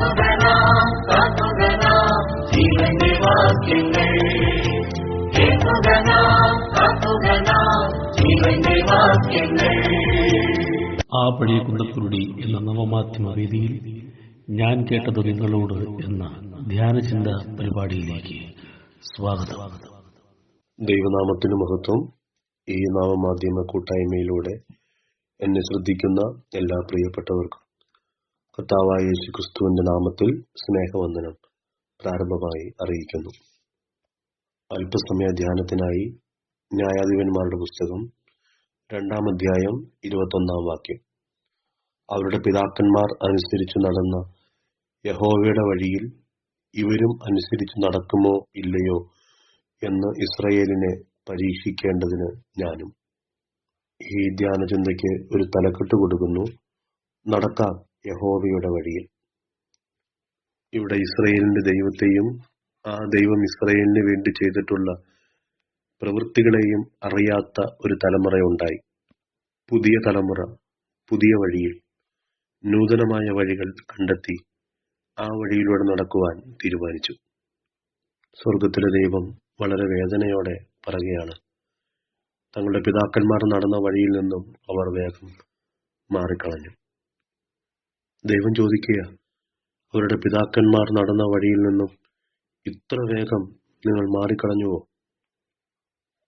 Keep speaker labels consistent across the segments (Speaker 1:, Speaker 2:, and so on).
Speaker 1: ആ പഴയ കുണ്ടക്കുരുടി എന്ന നവമാധ്യമ വേദിയിൽ ഞാൻ കേട്ടത് നിങ്ങളോട് എന്ന ധ്യാനചിന്ത പരിപാടിയിലേക്ക് സ്വാഗതം.
Speaker 2: ദൈവനാമത്തിന് മഹത്വം. ഈ നാമമാധ്യമ കൂട്ടായ്മയിലൂടെ എന്നെ ശ്രദ്ധിക്കുന്ന എല്ലാ പ്രിയപ്പെട്ടവർക്കും കർത്താവായ യേശുക്രിസ്തുവിന്റെ നാമത്തിൽ സ്നേഹവന്ദനം പ്രാരംഭമായി അറിയിക്കുന്നു. അല്പസമയ ധ്യാനത്തിനായി ന്യായാധിപന്മാരുടെ പുസ്തകം രണ്ടാം അധ്യായം ഇരുപത്തൊന്നാം വാക്യം. അവരുടെ പിതാക്കന്മാർ അനുസരിച്ച് നടന്ന യഹോവയുടെ വഴിയിൽ ഇവരും അനുസരിച്ച് നടക്കുമോ ഇല്ലയോ എന്ന് ഇസ്രയേലിനെ പരീക്ഷിക്കേണ്ടതിന് ഞാനും ഈ ധ്യാനചിന്തയ്ക്ക് ഒരു തലക്കെട്ട് കൊടുക്കുന്നു. നടക്കാം. യഹോവയുടെ വഴിയിൽ. ഇവിടെ ഇസ്രയേലിന്റെ ദൈവത്തെയും ആ ദൈവം ഇസ്രയേലിന് വേണ്ടി ചെയ്തിട്ടുള്ള പ്രവൃത്തികളെയും അറിയാത്ത ഒരു തലമുറ ഉണ്ടായി പുതിയ തലമുറ പുതിയ വഴിയിൽ നൂതനമായ വഴികൾ കണ്ടെത്തി ആ വഴിയിലൂടെ നടക്കുവാൻ തീരുമാനിച്ചു. സ്വർഗത്തിലെ ദൈവം വളരെ വേദനയോടെ പറയുകയാണ് തങ്ങളുടെ പിതാക്കന്മാർ നടന്ന വഴിയിൽ നിന്നും അവർ വേഗം മാറിക്കളഞ്ഞു. ദൈവം ചോദിക്കുക അവരുടെ പിതാക്കന്മാർ നടന്ന വഴിയിൽ നിന്നും ഇത്ര വേഗം നിങ്ങൾ മാറിക്കളഞ്ഞുവോ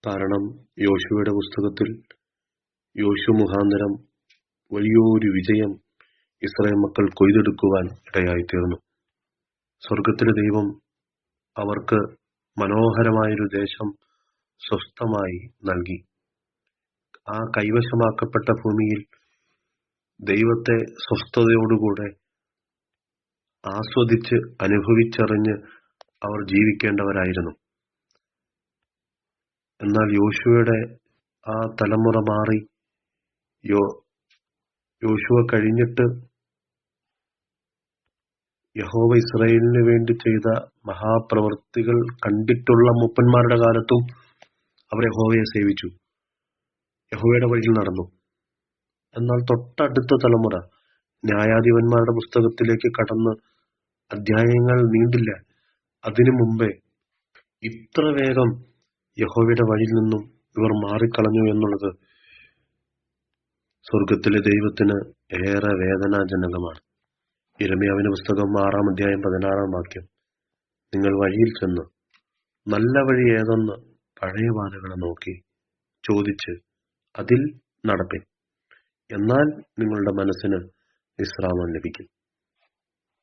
Speaker 2: കാരണം യോശുവയുടെ പുസ്തകത്തിൽ യോശു മുഖാന്തരം വലിയൊരു വിജയം ഇസ്രായേൽ മക്കൾ കൊയ്തെടുക്കുവാൻ ഇടയായിത്തീർന്നു. സ്വർഗത്തിലെ ദൈവം അവർക്ക് മനോഹരമായൊരു ദേശം സ്വസ്ഥമായി നൽകി. ആ കൈവശമാക്കപ്പെട്ട ഭൂമിയിൽ ദൈവത്തെ സ്വസ്ഥതയോടുകൂടെ ആസ്വദിച്ച് അനുഭവിച്ചറിഞ്ഞ് അവർ ജീവിക്കേണ്ടവരായിരുന്നു. എന്നാൽ യോശുവയുടെ ആ തലമുറ മാറി. യോ യോശുവ കഴിഞ്ഞിട്ട് യഹോവ ഇസ്രയേലിന് വേണ്ടി ചെയ്ത മഹാപ്രവൃത്തികൾ കണ്ടിട്ടുള്ള മൂപ്പന്മാരുടെ കാലത്തും അവർ യഹോവയെ സേവിച്ചു. യഹോവയുടെ വഴിയിൽ നടന്നു. എന്നാൽ തൊട്ടടുത്ത തലമുറ ന്യായാധിപന്മാരുടെ പുസ്തകത്തിലേക്ക് കടന്ന് അധ്യായങ്ങൾ നീണ്ടില്ല. അതിനു മുമ്പേ ഇത്ര വേഗം യഹോവയുടെ വഴിയിൽ നിന്നും ഇവർ മാറിക്കളഞ്ഞു എന്നുള്ളത് സ്വർഗത്തിലെ ദൈവത്തിന് ഏറെ വേദനാജനകമാണ്. ഇരമ്യാവിന്റെ പുസ്തകം ആറാം അധ്യായം പതിനാറാം വാക്യം. നിങ്ങൾ വഴിയിൽ ചെന്ന് നല്ല വഴി ഏതെന്ന് പഴയ പാതകളെ നോക്കി ചോദിച്ച് അതിൽ നടപ്പിൻ. എന്നാൽ നിങ്ങളുടെ മനസ്സിന് വിശ്രാമം ലഭിക്കും.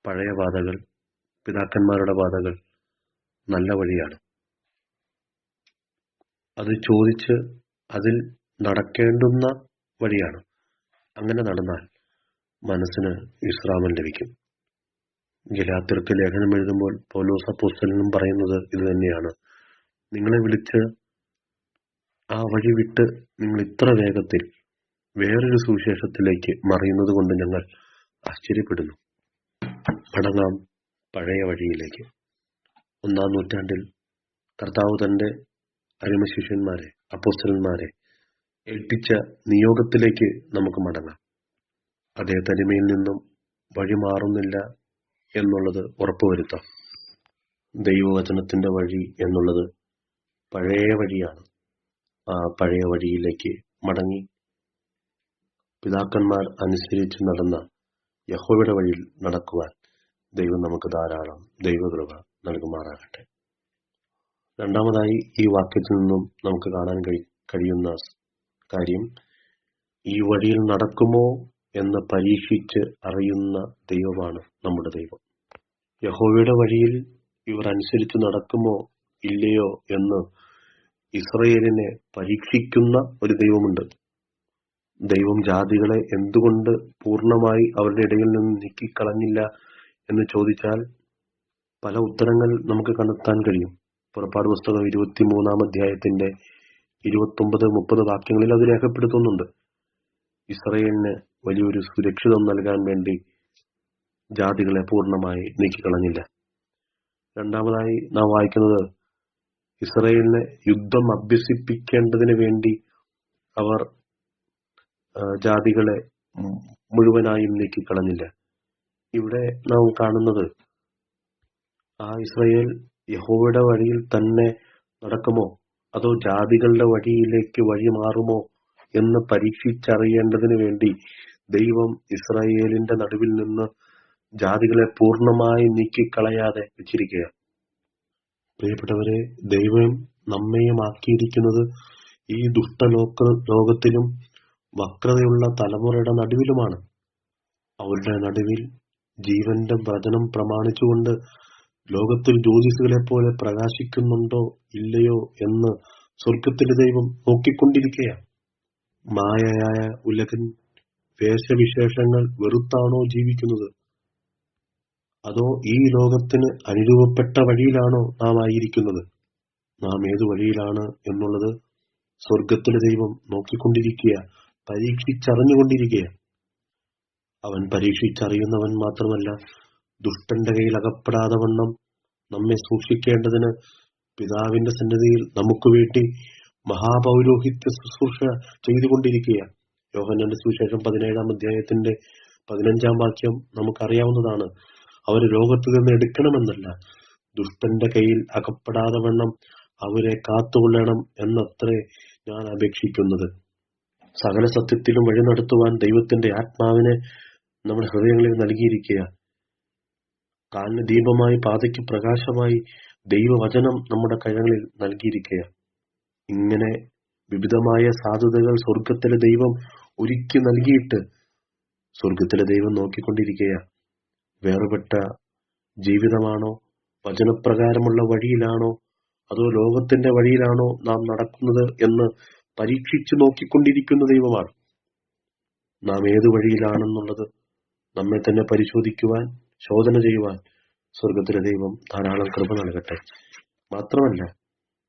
Speaker 2: പഴയ പാതകൾ പിതാക്കന്മാരുടെ പാതകൾ നല്ല വഴിയാണ്. അത് ചോദിച്ച് അതിൽ നടക്കേണ്ടുന്ന വഴിയാണ്. അങ്ങനെ നടന്നാൽ മനസ്സിന് വിശ്രാമം ലഭിക്കും. ഗലാത്തിർക്ക് ലേഖനം എഴുതുമ്പോൾ പൗലോസ് അപ്പോസ്തലനും പറയുന്നത് ഇത് തന്നെയാണ്. നിങ്ങളെ വിളിച്ച് ആ വഴി വിട്ട് നിങ്ങൾ ഇത്ര വേഗത്തിൽ വേറൊരു സുവിശേഷത്തിലേക്ക് മറിയുന്നത് കൊണ്ട് ഞങ്ങൾ ആശ്ചര്യപ്പെടുന്നു. മടങ്ങാം പഴയ വഴിയിലേക്ക്. ഒന്നാം നൂറ്റാണ്ടിൽ കർത്താവ് തന്റെ അരിമശിഷ്യന്മാരെ അപ്പോസ്റ്റലന്മാരെ ഏൽപ്പിച്ച നിയോഗത്തിലേക്ക് നമുക്ക് മടങ്ങാം. അതേ തനിമയിൽ നിന്നും വഴി മാറുന്നില്ല എന്നുള്ളത് ഉറപ്പുവരുത്താം. ദൈവവചനത്തിന്റെ വഴി എന്നുള്ളത് പഴയ വഴിയാണ്. ആ പഴയ വഴിയിലേക്ക് മടങ്ങി പിതാക്കന്മാർ അനുസരിച്ച് നടന്ന യഹോവയുടെ വഴിയിൽ നടക്കുവാൻ ദൈവം നമുക്ക് ധാരാളം ദൈവകൃപ നൽകുമാറാകട്ടെ. രണ്ടാമതായി ഈ വാക്യത്തിൽ നിന്നും നമുക്ക് കാണാൻ കഴി കഴിയുന്ന കാര്യം ഈ വഴിയിൽ നടക്കുമോ എന്ന് പരീക്ഷിച്ച് അറിയുന്ന ദൈവമാണ് നമ്മുടെ ദൈവം. യഹോവയുടെ വഴിയിൽ ഇവർ അനുസരിച്ച് നടക്കുമോ ഇല്ലയോ എന്ന് ഇസ്രയേലിനെ പരീക്ഷിക്കുന്ന ഒരു ദൈവമുണ്ട്. ദൈവം ജാതികളെ എന്തുകൊണ്ട് പൂർണമായി അവരുടെ ഇടയിൽ നിന്ന് നീക്കിക്കളഞ്ഞില്ല എന്ന് ചോദിച്ചാൽ പല ഉത്തരങ്ങൾ നമുക്ക് കണ്ടെത്താൻ കഴിയും. പുറപ്പാട് പുസ്തകം ഇരുപത്തി മൂന്നാം അധ്യായത്തിന്റെ ഇരുപത്തൊമ്പത് മുപ്പത് വാക്യങ്ങളിൽ അത് രേഖപ്പെടുത്തുന്നുണ്ട്. ഇസ്രയേലിന് വലിയൊരു സുരക്ഷിതം നൽകാൻ വേണ്ടി ജാതികളെ പൂർണമായി നീക്കിക്കളഞ്ഞില്ല. രണ്ടാമതായി നാം വായിക്കുന്നത് ഇസ്രയേലിനെ യുദ്ധം അഭ്യസിപ്പിക്കേണ്ടതിന് വേണ്ടി അവർ ജാതികളെ മുഴുവനായും നീക്കിക്കളഞ്ഞില്ല. ഇവിടെ നാം കാണുന്നത് ആ ഇസ്രയേൽ യഹോവയുടെ വഴിയിൽ തന്നെ നടക്കുമോ? അതോ ജാതികളുടെ വഴിയിലേക്ക് വഴി മാറുമോ എന്ന് പരീക്ഷിച്ചറിയേണ്ടതിന് വേണ്ടി ദൈവം ഇസ്രായേലിന്റെ നടുവിൽ നിന്ന് ജാതികളെ പൂർണമായി നീക്കിക്കളയാതെ വെച്ചിരിക്കുക പ്രിയപ്പെട്ടവരെ ദൈവം നമ്മയും ആക്കിയിരിക്കുന്നത് ഈ ദുഷ്ടലോക ലോകത്തിലും വക്രതയുള്ള തലമുറയുടെ നടുവിലുമാണ്. അവരുടെ നടുവിൽ ജീവന്റെ വ്രചനം പ്രമാണിച്ചുകൊണ്ട് ലോകത്തിൽ ജ്യോതിസുകളെ പോലെ പ്രകാശിക്കുന്നുണ്ടോ ഇല്ലയോ എന്ന് സ്വർഗത്തിലെ ദൈവം നോക്കിക്കൊണ്ടിരിക്കുകയാണ്. മായയായ ഉലകൻ വേഷവിശേഷങ്ങൾ വെറുത്താണോ ജീവിക്കുന്നത്? അതോ ഈ ലോകത്തിന് അനുരൂപപ്പെട്ട വഴിയിലാണോ നാം ആയിരിക്കുന്നത്? നാം ഏതു വഴിയിലാണ് എന്നുള്ളത് സ്വർഗത്തിലെ ദൈവം നോക്കിക്കൊണ്ടിരിക്കുക പരീക്ഷിച്ചറിഞ്ഞുകൊണ്ടിരിക്കുക അവൻ പരീക്ഷിച്ചറിയുന്നവൻ മാത്രമല്ല ദുഷ്ടന്റെ കയ്യിൽ അകപ്പെടാതെ വണ്ണം നമ്മെ സൂക്ഷിക്കേണ്ടതിന് പിതാവിന്റെ സന്നിധിയിൽ നമുക്ക് വേണ്ടി മഹാപൗരോഹിത്യ ശുശ്രൂഷ ചെയ്തുകൊണ്ടിരിക്കുകയാണ്. യോഹന്നന്റെ സുവിശേഷം പതിനേഴാം അധ്യായത്തിന്റെ പതിനഞ്ചാം വാക്യം നമുക്കറിയാവുന്നതാണ്. അവർ ലോകത്ത് നിന്ന് എടുക്കണമെന്നല്ല. ദുഷ്ടന്റെ കയ്യിൽ അകപ്പെടാതെ വണ്ണം അവരെ കാത്തുകൊള്ളണം എന്നത്രേ ഞാൻ അപേക്ഷിക്കുന്നത്. സകല സത്യത്തിലും വഴി നടത്തുവാൻ ദൈവത്തിന്റെ ആത്മാവിനെ നമ്മുടെ ഹൃദയങ്ങളിൽ നൽകിയിരിക്കുക. കാലിന് ദീപമായി പാതയ്ക്ക് പ്രകാശമായി ദൈവവചനം നമ്മുടെ കഴിവുകളിൽ നൽകിയിരിക്കുക. ഇങ്ങനെ വിവിധമായ സാധ്യതകൾ സ്വർഗത്തിലെ ദൈവം ഒരുക്കി നൽകിയിട്ട് സ്വർഗത്തിലെ ദൈവം നോക്കിക്കൊണ്ടിരിക്കുക. വേറുപെട്ട ജീവിതമാണോ? വചനപ്രകാരമുള്ള വഴിയിലാണോ? അതോ ലോകത്തിന്റെ വഴിയിലാണോ നാം നടക്കുന്നത് എന്ന് പരീക്ഷിച്ചു നോക്കിക്കൊണ്ടിരിക്കുന്ന ദൈവമാണ്. നാം ഏതു വഴിയിലാണെന്നുള്ളത് നമ്മെ തന്നെ പരിശോധിക്കുവാൻ ശോധന ചെയ്യുവാൻ സ്വർഗത്തിലെ ദൈവം ധാരാളം കൃപ നൽകട്ടെ. മാത്രമല്ല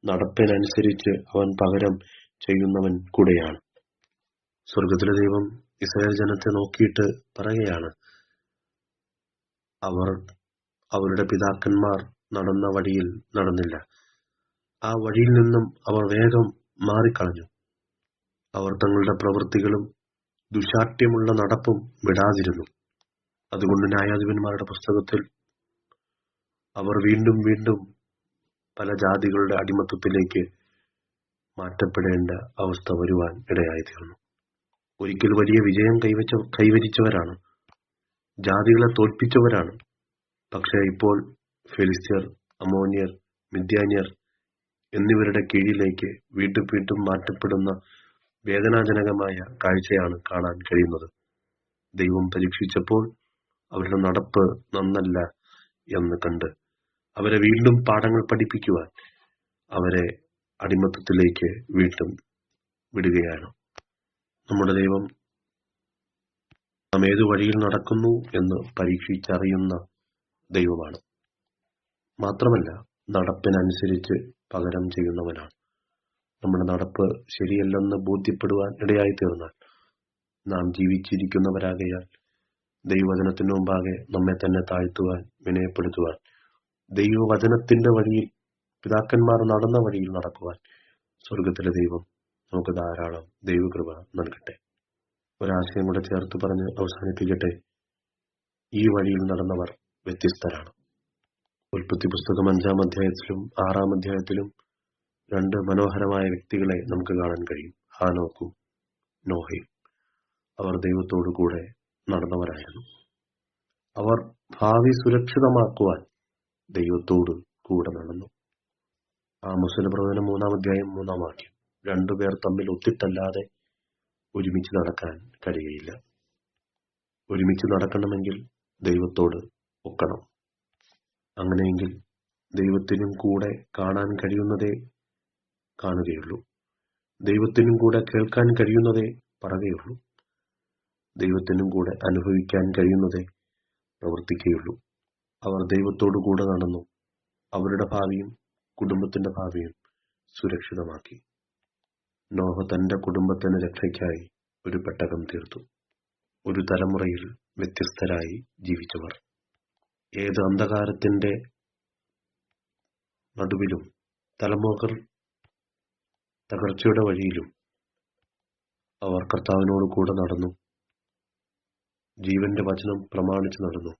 Speaker 2: നടപ്പിനനുസരിച്ച് അവൻ പകരം ചെയ്യുന്നവൻ കൂടെയാണ്. സ്വർഗത്തിലെ ദൈവം ഇസ്രായേൽ ജനത്തെ നോക്കിയിട്ട് പറയുകയാണ് അവർ അവരുടെ പിതാക്കന്മാർ നടന്ന വഴിയിൽ നടന്നില്ല. ആ വഴിയിൽ നിന്നും അവർ വേഗം മാറിക്കളഞ്ഞു. അവർ തങ്ങളുടെ പ്രവൃത്തികളും ദുശാഠ്യമുള്ള നടപ്പും വിടാതിരുന്നു. അതുകൊണ്ട് ന്യായാധിപന്മാരുടെ പുസ്തകത്തിൽ അവർ വീണ്ടും വീണ്ടും പല ജാതികളുടെ അടിമത്തത്തിലേക്ക് മാറ്റപ്പെടേണ്ട അവസ്ഥ വരുവാൻ ഇടയായി തീർന്നു ഒരിക്കൽ വലിയ വിജയം കൈവച്ച കൈവരിച്ചവരാണ്. ജാതികളെ തോൽപ്പിച്ചവരാണ്. പക്ഷേ ഇപ്പോൾ ഫെലിസ്ത്യർ അമോനിയർ മിദ്യാനിയർ എന്നിവരുടെ കീഴിലേക്ക് വീണ്ടും വീണ്ടും മാറ്റപ്പെടുന്ന വേദനാജനകമായ കാഴ്ചയാണ് കാണാൻ കഴിയുന്നത്. ദൈവം പരീക്ഷിച്ചപ്പോൾ അവരുടെ നടപ്പ് നന്നല്ല എന്ന് കണ്ട് അവരെ വീണ്ടും പാഠങ്ങൾ പഠിപ്പിക്കുവാൻ അവരെ അടിമത്തത്തിലേക്ക് വീണ്ടും വിടുകയാണ്. നമ്മുടെ ദൈവം നാം ഏതു വഴിയിൽ നടക്കുന്നു എന്ന് പരീക്ഷിച്ചറിയുന്ന ദൈവമാണ്. മാത്രമല്ല നടപ്പിനനുസരിച്ച് പകരം ചെയ്യുന്നവനാണ്. നമ്മുടെ നടപ്പ് ശരിയല്ലെന്ന് ബോധ്യപ്പെടുവാൻ ഇടയായി തീർന്നാൽ നാം ജീവിച്ചിരിക്കുന്നവരാകയാൽ ദൈവവചനത്തിന് മുമ്പാകെ നമ്മെ തന്നെ താഴ്ത്തുവാൻ വിനയപ്പെടുത്തുവാൻ ദൈവവചനത്തിന്റെ വഴിയിൽ പിതാക്കന്മാർ നടന്ന വഴിയിൽ നടക്കുവാൻ സ്വർഗത്തിലെ ദൈവം നമുക്ക് ധാരാളം ദൈവകൃപ നൽകട്ടെ. ഒരാശയം കൂടെ ചേർത്ത് പറഞ്ഞ് അവസാനിപ്പിക്കട്ടെ. ഈ വഴിയിൽ നടന്നവർ വ്യത്യസ്തരാണ്. ഉൽപ്പത്തി പുസ്തകം അഞ്ചാം അധ്യായത്തിലും ആറാം അധ്യായത്തിലും രണ്ട് മനോഹരമായ വ്യക്തികളെ നമുക്ക് കാണാൻ കഴിയും. ഹാനോക്കും നോഹയും. അവർ ദൈവത്തോടു കൂടെ നടന്നവരായിരുന്നു. അവർ ഭാവി സുരക്ഷിതമാക്കുവാൻ ദൈവത്തോട് കൂടെ നടന്നു. ആ മുസ്ലിം പ്രവചനം മൂന്നാം അധ്യായം മൂന്നാം വാക്യം. രണ്ടുപേർ തമ്മിൽ ഒത്തിട്ടല്ലാതെ ഒരുമിച്ച് നടക്കാൻ കഴിയുകയില്ല. ഒരുമിച്ച് നടക്കണമെങ്കിൽ ദൈവത്തോട് ഒക്കണം. അങ്ങനെയെങ്കിൽ ദൈവത്തിനും കൂടെ കാണാൻ കഴിയുന്നതേ കാണുകയുള്ളൂ. ദൈവത്തിനും കൂടെ കേൾക്കാൻ കഴിയുന്നതേ പറയുകയുള്ളൂ ദൈവത്തിനും കൂടെ അനുഭവിക്കാൻ കഴിയുന്നതേ പ്രവർത്തിക്കുകയുള്ളൂ. അവർ ദൈവത്തോടു കൂടെ നടന്നു. അവരുടെ ഭാവിയും കുടുംബത്തിന്റെ ഭാവിയും സുരക്ഷിതമാക്കി. നോഹ തന്റെ കുടുംബത്തിന് രക്ഷയ്ക്കായി ഒരു പെട്ടകം തീർത്തു. ഒരു തലമുറയിൽ വ്യത്യസ്തരായി ജീവിച്ചവർ. ഏത് അന്ധകാരത്തിന്റെ നടുവിലും തലമുറകൾ തകർച്ചയുടെ വഴിയിലും അവർ കർത്താവിനോട് കൂടെ നടന്നു. ജീവന്റെ വചനം പ്രമാണിച്ച് നടന്നു.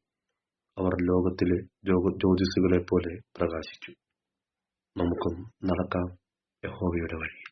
Speaker 2: അവർ ലോകത്തിലെ ജ്യോ- ജ്യോതിസുകളെ പോലെ പ്രകാശിച്ചു. നമുക്കും നടക്കാം യഹോവയുടെ വഴിയിൽ